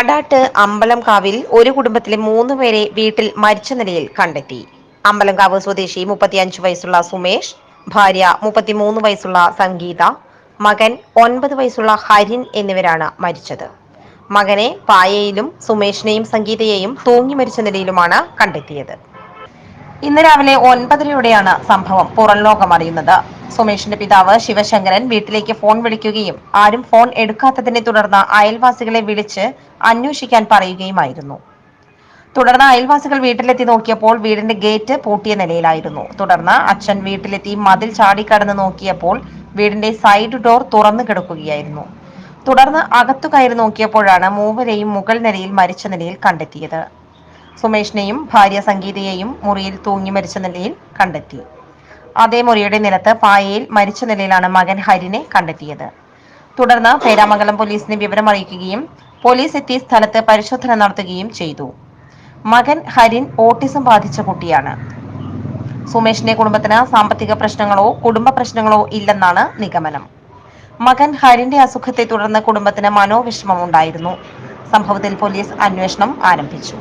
ആടാട്ട് അമ്പലംകാവിൽ ഒരു കുടുംബത്തിലെ മൂന്ന് പേരെ വീട്ടിൽ മരിച്ച നിലയിൽ കണ്ടെത്തി. അമ്പലംകാവ് സ്വദേശി മുപ്പത്തിയഞ്ച് വയസ്സുള്ള സുമേഷ് ഭാര്യ മുപ്പത്തിമൂന്ന് വയസ്സുള്ള സംഗീത മകൻ ഒൻപത് വയസ്സുള്ള ഹരിൻ എന്നിവരാണ് മരിച്ചത്. മകനെ പായയിലും സുമേഷിനെയും സംഗീതയെയും തൂങ്ങി മരിച്ച നിലയിലുമാണ് കണ്ടെത്തിയത്. ഇന്ന് രാവിലെ ഒൻപതരയോടെയാണ് സംഭവം പുറം ലോകം അറിയുന്നത്. സുമേഷിന്റെ പിതാവ് ശിവശങ്കരൻ വീട്ടിലേക്ക് ഫോൺ വിളിക്കുകയും ആരും ഫോൺ എടുക്കാത്തതിനെ തുടർന്ന് അയൽവാസികളെ വിളിച്ച് അന്വേഷിക്കാൻ പറയുകയുമായിരുന്നു. തുടർന്ന് അയൽവാസികൾ വീട്ടിലെത്തി നോക്കിയപ്പോൾ വീടിന്റെ ഗേറ്റ് പൂട്ടിയ നിലയിലായിരുന്നു. തുടർന്ന് അച്ഛൻ വീട്ടിലെത്തി മതിൽ ചാടിക്കടന്ന് നോക്കിയപ്പോൾ വീടിന്റെ സൈഡ് ഡോർ തുറന്നു കിടക്കുകയായിരുന്നു. തുടർന്ന് അകത്തു കയറി നോക്കിയപ്പോഴാണ് മൂവരെയും മുകൾ നിലയിൽ മരിച്ച നിലയിൽ കണ്ടെത്തിയത്. സുമേഷിനെയും ഭാര്യ സംഗീതയെയും മുറിയിൽ തൂങ്ങി മരിച്ച നിലയിൽ കണ്ടെത്തി. അതേ മുറിയുടെ നിലത്ത് പായയിൽ മരിച്ച നിലയിലാണ് മകൻ ഹരിനെ കണ്ടെത്തിയത്. തുടർന്ന് പേരാമംഗലം പോലീസിനെ വിവരം അറിയിക്കുകയും പോലീസ് എത്തി സ്ഥലത്ത് പരിശോധന നടത്തുകയും ചെയ്തു. മകൻ ഹരിൻ ഓട്ടിസം ബാധിച്ച കുട്ടിയാണ്. സുമേഷിന്റെ കുടുംബത്തിന് സാമ്പത്തിക പ്രശ്നങ്ങളോ കുടുംബ പ്രശ്നങ്ങളോ ഇല്ലെന്നാണ് നിഗമനം. മകൻ ഹരിന്റെ അസുഖത്തെ തുടർന്ന് കുടുംബത്തിന് മനോവിഷമം ഉണ്ടായിരുന്നു. സംഭവത്തിൽ പോലീസ് അന്വേഷണം ആരംഭിച്ചു.